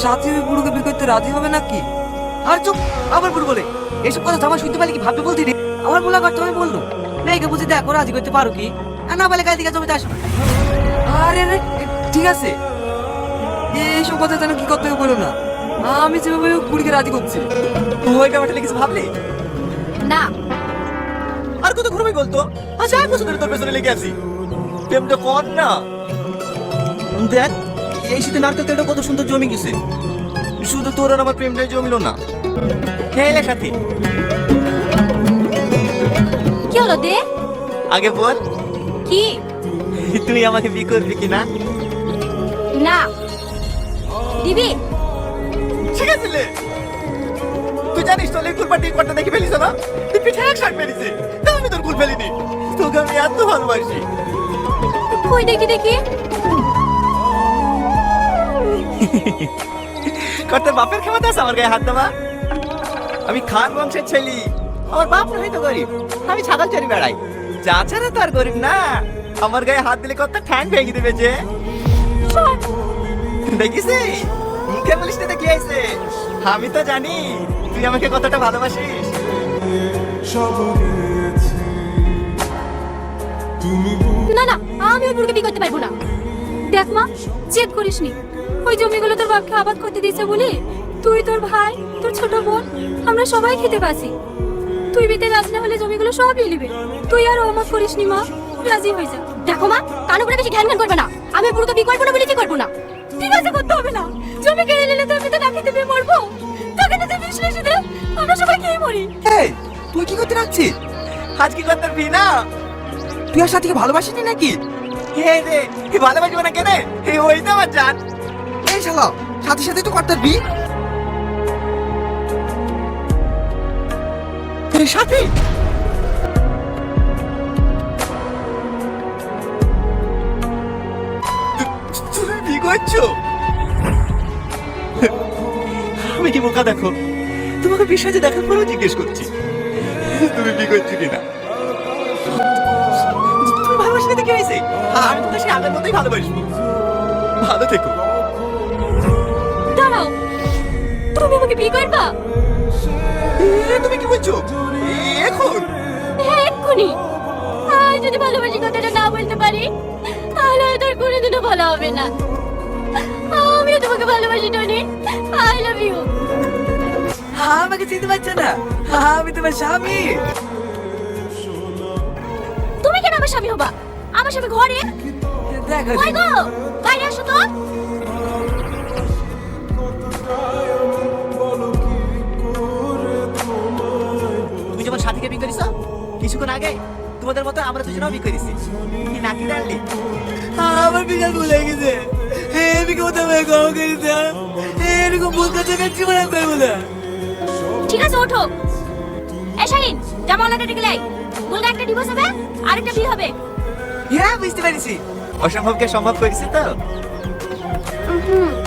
সাথী ওই বুড়োকে বিয়ে করতে রাজি হবে নাকি? আর চুপ আবার বুড়ো বলে। এসব কথা জামা শুনতে পারলে কি ভাববে বলতে রে? আমার বলা করতে আমি বলল। মেয়েকে বুঝে দেখো রাজি করতে পারো কি? আর না বলে কাল দিকে জমিতে আসো। আরে আরে ঠিক আছে। এইসব কথা যেন কি করতে বলো না। আমি যেভাবে বুড়িকে রাজি করছি। ওই ব্যাপারটা কিছু ভাবলে? না। আর কত ঘুরবি বলতো? আচ্ছা এক বছর ধরে তোর পেছনে লেগে আছি। প্রেমটা কর না। দেখ এই শীতে নারকেল তেলটা কত সুন্দর জমি গেছে। শুধু তোর আর আমার প্রেমটাই জমিল না। হ্যাঁ লে সাথী। কি হলো দে? আগে বল। কি? তুই আমাকে বিয়ে করবি কিনা? না। না দিবি? ঠিক আছে তুই জানিস তো লেকুর পাটি কটা দেখে ফেলিস না? তুই পিঠে এক শার্ট মেরেছে। তাও আমি তোর কুল ফেলিনি। তোকে আমি এত ভালোবাসি। কই দেখি দেখি? করতে বাপের ক্ষমতা আছে আমার গায়ে হাত দেওয়া? আমি খান বংশের ছেলে আমার বাপ নয় তো গরিব আমি ছাগল চারি বেড়াই। যা ছাড়া তো আর গরিব না? আমার গায়ে হাত দিলে কত ঠ্যাং ভেঙে দেবে যে। দেখিস? মুখে বলিস না কি হয়েছে আমি তো জানি তুই আমাকে কতটা ভালোবাসিস। না না আমি ওই বুড়কে বিয়ে করতে পারব না। দেখ মা চেক করিসনি। ওই জমিগুলো তোর বাপকে আবাদ করতে দিয়েছে বলে? তুই তোর ভাই তোর ছোট বোন আমরা সবাই খেতে পাসি তুই বিতে রাজি না হলে জমিগুলো সবই নিবে। তুই আর অমত করিসনি মা রাজি হয়ে যা। দেখো মা কান উপরে বেশি ঘ্যান ঘ্যান করবে না। আমি বুড়কে তো বিকল্প না বলে কি করব না? ঠিক আছে করতে হবে না। জমি কেড়ে নিলে তো আমি তো না খেতে পেয়ে মরবো। তোকে তো বিশ্লেষে দে আমরা সবাই খেয়ে মরি। এই তুই কি করতে রাখছিস আজ কি করতে পারবি না? তুই আর সাথীকে ভালোবাসিনি নাকি? হে রে কি ভালোবাসবো না কেন? এই ওই তো আমার জান। এই শালা সাথে সাথে তো করতে পারবি এই সাথী! তুমি বিয়ে করছ? আমি কি বোকা দেখো? তোমাকে বিশ্বাসে দেখার পরেও জিজ্ঞেস করছি। তুমি বিয়ে করছ কিনা? কি হয়েছে? আমি তোমাকে সে আগের মতোই ভালোবাসবো ভালো থেকো। দাঁড়াও তুমি আমাকে বিয়ে করবা? তুমি কি বলছো? এখন? হ্যাঁ এক্ষুনি। আজ যদি ভালোবাসি কথাটা না বলতে পারি তাহলে হয়তো আর কোনোদিনও ভালো হবে না। আমিও তোমাকে ভালোবাসি টনি। আই লাভ ইউ আমাকে চিনতে পারছ না। আমি তোমার স্বামী। তুমি কেন আমার স্বামী হবা? আমার সাথে ঘরে? দেখো। কই গো? বাইরে আসো তো। তুমি যখন সাথীকে বিয়ে করিস কিছুক্ষণ আগে তোমাদের মতো আমরা দুজনেও বিয়ে করেছি। কি নাকি ডাললি? আমার বিকাল ভুলে গেছে। এদিকে মতো আমি করে দিতে এরকম ভুল করতে গেছি মনে করব না ঠিক আছে ওঠো। এই শাহিন জামালাটা ডেকে লাই। বললে একটা ডিভোর্স হবে আর একটা বিয়ে হবে। হ্যাঁ বুঝতে পেরেছি। অসম্ভবকে সম্ভব করেছি তো? তুমি